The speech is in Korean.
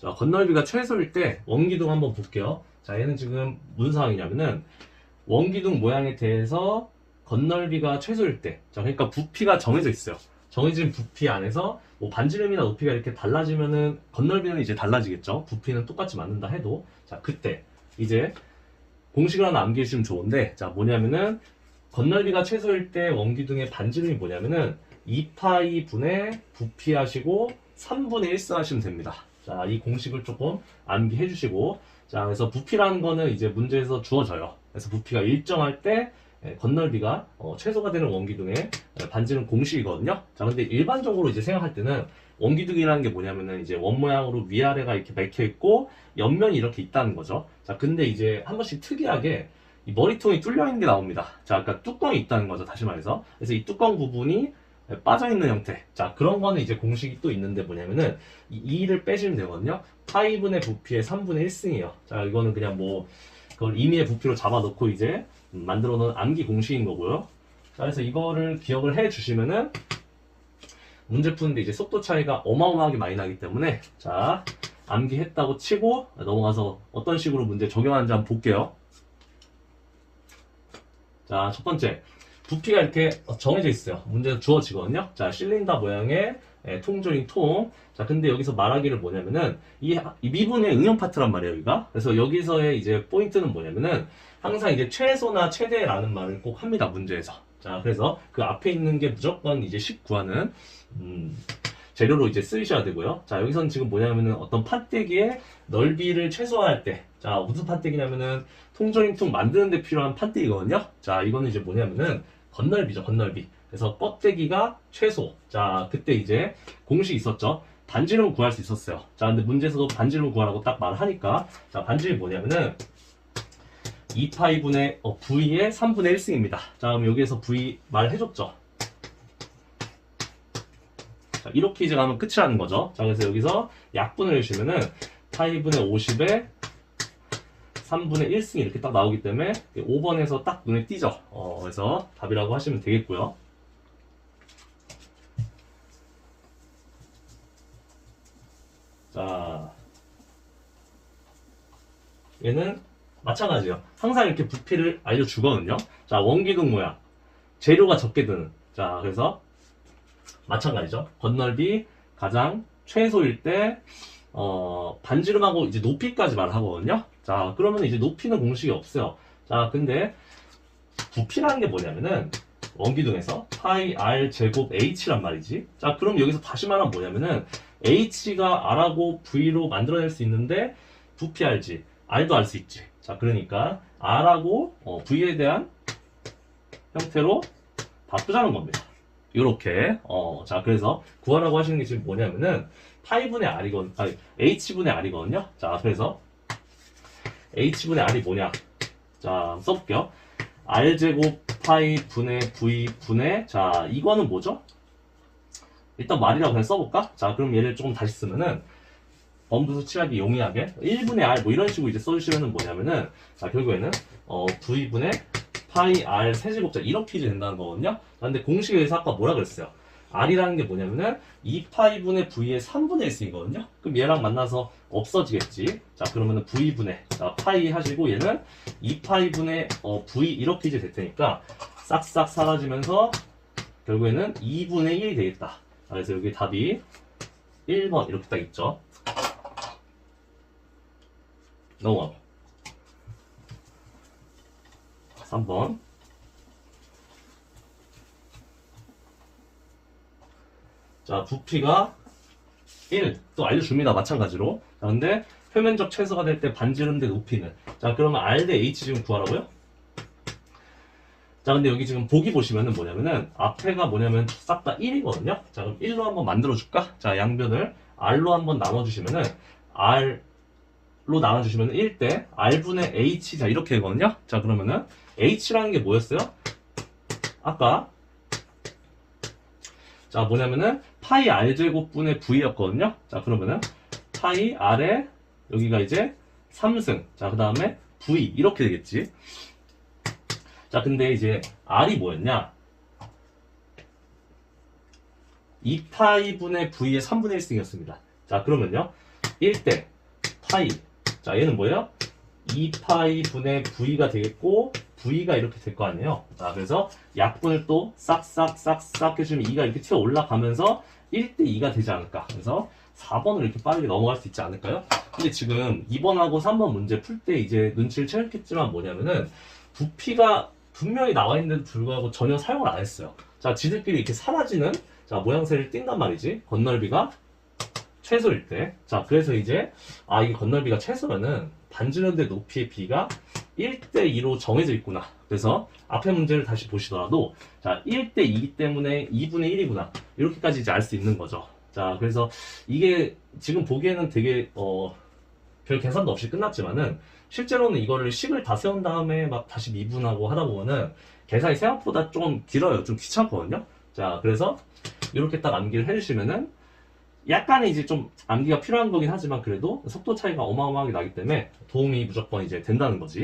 자, 건널비가 최소일 때 원기둥 한번 볼게요. 자, 얘는 지금 무슨 상황이냐면은 원기둥 모양에 대해서 건널비가 최소일 때. 자, 그러니까 부피가 정해져 있어요. 정해진 부피 안에서 뭐 반지름이나 높이가 이렇게 달라지면은 건널비는 이제 달라지겠죠. 부피는 똑같이 맞는다 해도. 자, 그때 이제 공식을 하나 암기해주시면 좋은데, 자, 뭐냐면은 건널비가 최소일 때 원기둥의 반지름이 뭐냐면은 2파이 분의 부피 하시고 3분의 1승 하시면 됩니다. 자, 이 공식을 조금 암기해 주시고, 자, 그래서 부피라는 거는 이제 문제에서 주어져요. 그래서 부피가 일정할 때 예, 건널비가 어, 최소가 되는 원기둥의 예, 반지름 공식이거든요. 자, 근데 일반적으로 이제 생각할 때는 원기둥이라는 게 뭐냐면은 이제 원 모양으로 위아래가 이렇게 맥혀 있고 옆면이 이렇게 있다는 거죠. 자, 근데 이제 한 번씩 특이하게 이 머리통이 뚫려 있는 게 나옵니다. 자, 아까 뚜껑이 있다는 거죠. 다시 말해서. 그래서 이 뚜껑 부분이 빠져 있는 형태. 자, 그런 거는 이제 공식이 또 있는데 뭐냐면은 이 2를 빼시면 되거든요. 파이분의 부피의 3분의 1승이에요. 자, 이거는 그냥 뭐 그걸 임의의 부피로 잡아놓고 이제 음, 만들어 놓은 암기 공식인 거고요. 자, 그래서 이거를 기억을 해 주시면은 문제 푸는데 이제 속도 차이가 어마어마하게 많이 나기 때문에 자, 암기했다고 치고 넘어가서 어떤 식으로 문제 적용하는지 한번 볼게요. 자, 첫 번째. 부피가 이렇게 정해져 있어요. 문제가 주어지거든요. 자, 실린더 모양의 예, 통조림 통. 자, 근데 여기서 말하기를 뭐냐면은, 이, 이 미분의 응용 파트란 말이에요, 여기가. 그래서 여기서의 이제 포인트는 뭐냐면은, 항상 이제 최소나 최대라는 말을 꼭 합니다, 문제에서. 자, 그래서 그 앞에 있는 게 무조건 이제 19하는, 음, 재료로 이제 쓰셔야 되고요. 자, 여기서는 지금 뭐냐면은 어떤 판때기의 넓이를 최소화할 때, 자, 무슨 판때기냐면은 통조림통 만드는데 필요한 판때기거든요. 자, 이거는 이제 뭐냐면은 건널비죠, 건널비. 그래서 껍데기가 최소. 자, 그때 이제 공식이 있었죠. 반지름을 구할 수 있었어요. 자, 근데 문제에서도 반지름을 구하라고 딱 말을 하니까, 자, 반지름이 뭐냐면은 2파이분의 어, V의 3분의 1승입니다. 자, 그럼 여기에서 V 말해줬죠. 자, 이렇게 이제 가면 끝이라는 거죠. 자, 그래서 여기서 약분을 해주시면은 파이분의 50에 3분의 1승이 이렇게 딱 나오기 때문에 5번에서 딱 눈에 띄죠. 어, 그래서 답이라고 하시면 되겠고요. 자, 얘는 마찬가지예요. 항상 이렇게 부피를 알려주거든요. 자, 원기둥 모양. 재료가 적게 드는. 자, 그래서 마찬가지죠. 건널비 가장 최소일 때 어, 반지름하고 이제 높이까지 말을 하거든요. 자, 그러면 이제 높이는 공식이 없어요. 자, 근데 부피라는 게 뭐냐면은 원기둥에서 파이 r 제곱 h란 말이지. 자, 그럼 여기서 다시 말하면 뭐냐면은 h가 r하고 v로 만들어낼 수 있는데 부피 알지, r도 알 수 있지. 자, 그러니까 r하고 어, v에 대한 형태로 바꾸자는 겁니다. 요렇게 어, 자, 그래서 구하라고 하시는 게 지금 뭐냐면은 파이분의 r이건, 아니, h분의 r이거든요. 자, 그래서 h분의 r이 뭐냐? 자, 써볼게요. r제곱 파이 분의 v 분의, 자, 이거는 뭐죠? 일단 말이라고 그냥 써볼까? 자, 그럼 얘를 조금 다시 쓰면은, 범부수 칠하기 용이하게, 1분의 r, 뭐 이런 식으로 이제 써주시면은 뭐냐면은, 자, 결국에는, 어, v분의 파이 r 세제곱자, 이렇게 된다는 거거든요. 자, 근데 공식에 의해서 아까 뭐라 그랬어요? r이라는 게 뭐냐면은 2파이분의 v의 3분의 1승이거든요. 그럼 얘랑 만나서 없어지겠지. 자 그러면은 v분의 자 파이 하시고 얘는 2파이분의 어, v 이렇게 이제 될 테니까 싹싹 사라지면서 결국에는 2분의 1이 되겠다. 자, 그래서 여기 답이 1번 이렇게 딱 있죠. 넘어가고 3번 자, 부피가 1. 또 알려줍니다. 마찬가지로. 자, 근데 표면적 최소가 될 때 반지름 대 높이는. 자, 그러면 R 대 H 지금 구하라고요? 자, 근데 여기 지금 보기 보시면은 뭐냐면은 앞에가 뭐냐면 싹 다 1이거든요. 자, 그럼 1로 한번 만들어 줄까? 자, 양변을 R로 한번 나눠 주시면은 R 로 나눠주시면은 1대 R분의 H. 자, 이렇게 되거든요. 자, 그러면은 H라는 게 뭐였어요? 아까 자, 뭐냐면은 파이 r 제곱분의 v였거든요. 자, 그러면은 파이 r에 여기가 이제 3승. 자, 그 다음에 v 이렇게 되겠지. 자, 근데 이제 r이 뭐였냐? 2파이분의 v의 3분의 1승이었습니다. 자, 그러면요. 1대 파이. 자, 얘는 뭐예요? 2파이 분의 V가 되겠고, V가 이렇게 될 거 아니에요? 자, 그래서 약분을 또 싹싹싹싹 해주면 2가 이렇게 튀어 올라가면서 1대 2가 되지 않을까. 그래서 4번을 이렇게 빠르게 넘어갈 수 있지 않을까요? 근데 지금 2번하고 3번 문제 풀 때 이제 눈치를 채웠겠지만 뭐냐면은 부피가 분명히 나와 있는데도 불구하고 전혀 사용을 안 했어요. 자, 지들끼리 이렇게 사라지는 자, 모양새를 띈단 말이지. 건널비가 최소일 때. 자, 그래서 이제 아, 이게 건널비가 최소면은 반지름대 높이의 비가 1대2로 정해져 있구나. 그래서 앞에 문제를 다시 보시더라도 자, 1대2 때문에 2분의 1이구나. 이렇게까지 이제 알 수 있는 거죠. 자, 그래서 이게 지금 보기에는 되게 어, 별 계산도 없이 끝났지만은 실제로는 이거를 식을 다 세운 다음에 막 다시 미분하고 하다 보면은 계산이 생각보다 좀 길어요. 좀 귀찮거든요. 자, 그래서 이렇게 딱 암기를 해주시면은 약간의 이제 좀 암기가 필요한 거긴 하지만 그래도 속도 차이가 어마어마하게 나기 때문에 도움이 무조건 이제 된다는 거지.